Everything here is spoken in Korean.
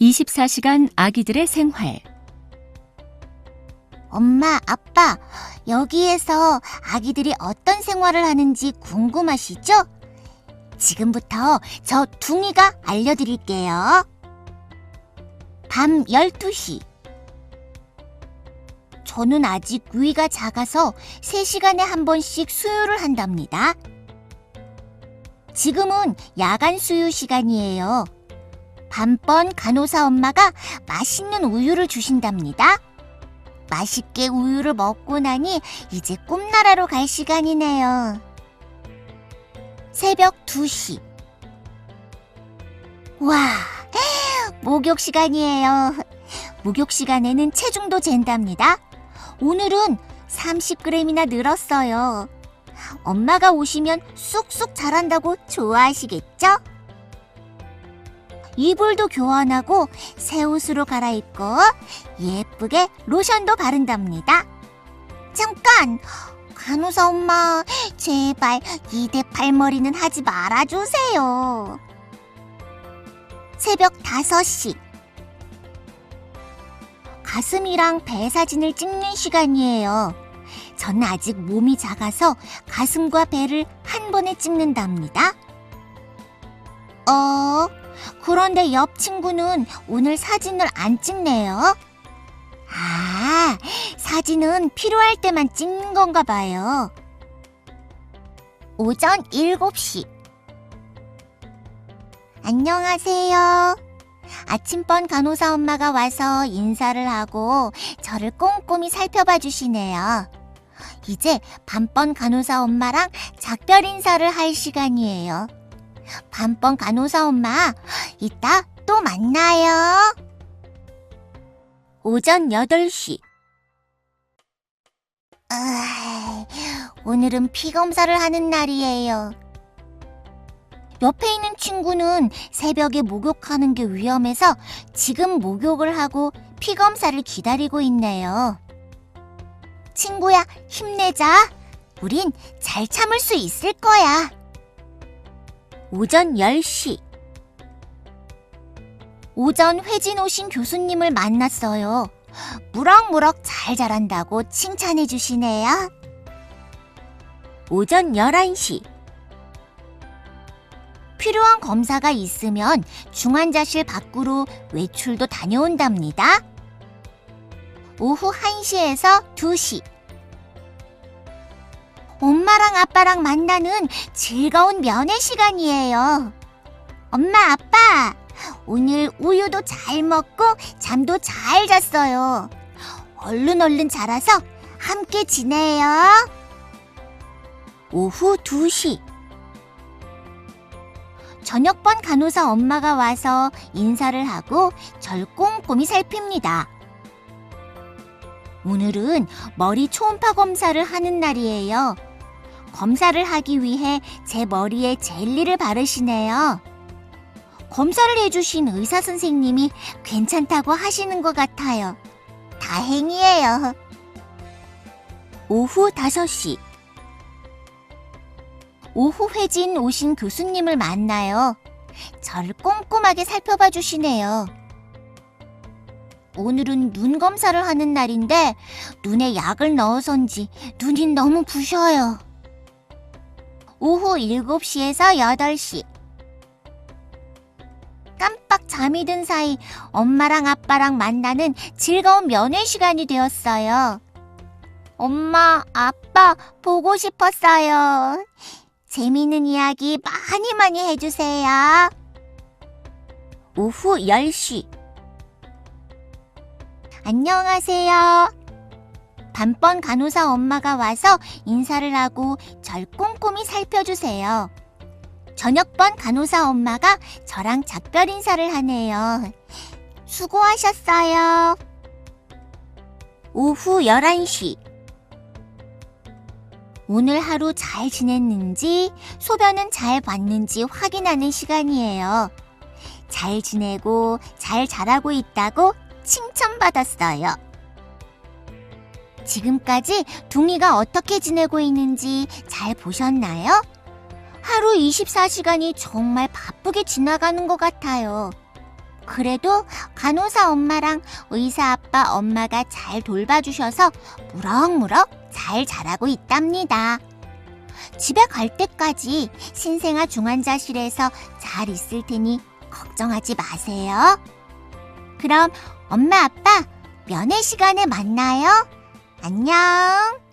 24시간 아기들의 생활. 엄마, 아빠, 여기에서 아기들이 어떤 생활을 하는지 궁금하시죠? 지금부터 저 둥이가 알려드릴게요. 밤 12시. 저는 아직 위가 작아서 3시간에 한 번씩 수유를 한답니다. 지금은 야간 수유 시간이에요. 밤번 간호사 엄마가 맛있는 우유를 주신답니다. 맛있게 우유를 먹고 나니 이제 꿈나라로 갈 시간이네요. 새벽 2시. 와, 목욕 시간이에요. 목욕 시간에는 체중도 잰답니다. 오늘은 30g이나 늘었어요. 엄마가 오시면 쑥쑥 자란다고 좋아하시겠죠? 이불도 교환하고 새 옷으로 갈아입고 예쁘게 로션도 바른답니다. 잠깐! 간호사 엄마, 제발 이대 팔머리는 하지 말아주세요. 새벽 5시. 가슴이랑 배 사진을 찍는 시간이에요. 저는 아직 몸이 작아서 가슴과 배를 한 번에 찍는답니다. 어, 그런데 옆 친구는 오늘 사진을 안 찍네요. 아, 사진은 필요할 때만 찍는 건가 봐요. 오전 7시. 안녕하세요. 아침번 간호사 엄마가 와서 인사를 하고 저를 꼼꼼히 살펴봐 주시네요. 이제 밤번 간호사 엄마랑 작별 인사를 할 시간이에요. 밤번 간호사 엄마, 이따 또 만나요. 오전 8시. 아, 오늘은 피 검사를 하는 날이에요. 옆에 있는 친구는 새벽에 목욕하는 게 위험해서 지금 목욕을 하고 피 검사를 기다리고 있네요. 친구야, 힘내자. 우린 잘 참을 수 있을 거야. 오전 10시. 오전 회진 오신 교수님을 만났어요. 무럭무럭 잘 자란다고 칭찬해 주시네요. 오전 11시. 필요한 검사가 있으면 중환자실 밖으로 외출도 다녀온답니다. 오후 1시에서 2시. 엄마랑 아빠랑 만나는 즐거운 면회 시간이에요. 엄마, 아빠, 오늘 우유도 잘 먹고 잠도 잘 잤어요. 얼른 얼른 자라서 함께 지내요. 오후 2시. 저녁번 간호사 엄마가 와서 인사를 하고 절 꼼꼼히 살핍니다. 오늘은 머리 초음파 검사를 하는 날이에요. 검사를 하기 위해 제 머리에 젤리를 바르시네요. 검사를 해주신 의사 선생님이 괜찮다고 하시는 것 같아요. 다행이에요. 오후 5시. 오후 회진 오신 교수님을 만나요. 저를 꼼꼼하게 살펴봐 주시네요. 오늘은 눈 검사를 하는 날인데 눈에 약을 넣어서인지 눈이 너무 부셔요. 오후 7시에서 8시. 깜빡 잠이 든 사이 엄마랑 아빠랑 만나는 즐거운 면회 시간이 되었어요. 엄마, 아빠, 보고 싶었어요. 재미있는 이야기 많이 많이 해주세요. 오후 10시. 안녕하세요. 밤번 간호사 엄마가 와서 인사를 하고 절 꼼꼼히 살펴주세요. 저녁번 간호사 엄마가 저랑 작별 인사를 하네요. 수고하셨어요. 오후 11시. 오늘 하루 잘 지냈는지, 소변은 잘 봤는지 확인하는 시간이에요. 잘 지내고 잘 자라고 있다고 칭찬받았어요. 지금까지 둥이가 어떻게 지내고 있는지 잘 보셨나요? 하루 24시간이 정말 바쁘게 지나가는 것 같아요. 그래도 간호사 엄마랑 의사 아빠 엄마가 잘 돌봐주셔서 무럭무럭 잘 자라고 있답니다. 집에 갈 때까지 신생아 중환자실에서 잘 있을 테니 걱정하지 마세요. 그럼 엄마 아빠 면회 시간에 만나요. 안녕.